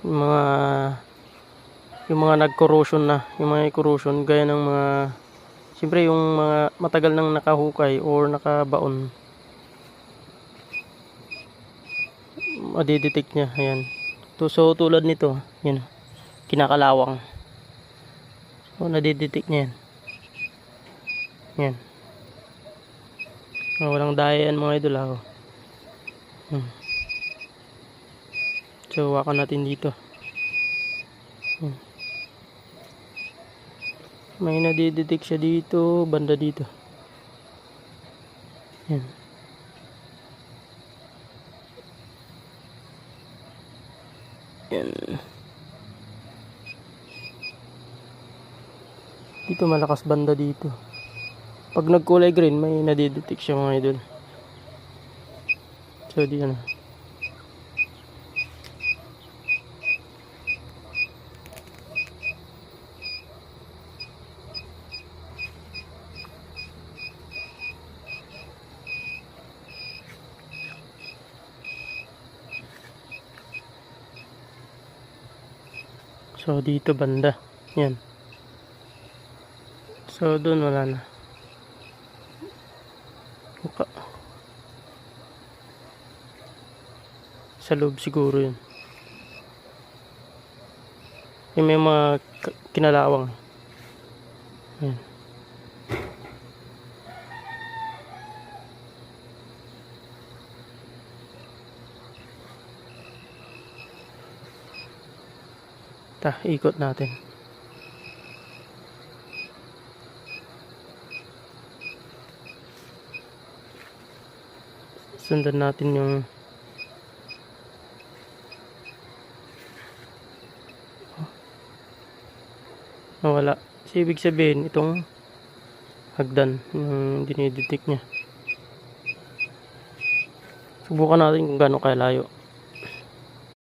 yung mga yung mga nag-corrosion na yung mga corrosion gaya ng mga siyempre yung mga matagal nang nakahukay or nakabaon. Madidetect niya ayan. To so tulad nito yan kinakalawang. So nadidetect niya yan. Yan. Walang daya yan mga idol ah oh. Hmm. So, hawakan natin dito. Hmm. May nadidetect siya dito, banda dito. Yan. Yan. Dito malakas banda dito. Pag nagkulay green, may nadidetect siya mga idol. So, di ano. So dito banda. Yan. So doon wala na. Muka. Sa loob siguro yun. Yung may mga kinalawang. Yan. Ta, ikot natin. Sundan natin yung nawala. Kasi ibig sabihin, itong hagdan yung dinidetect niya. Subukan natin kung gaano kalayo.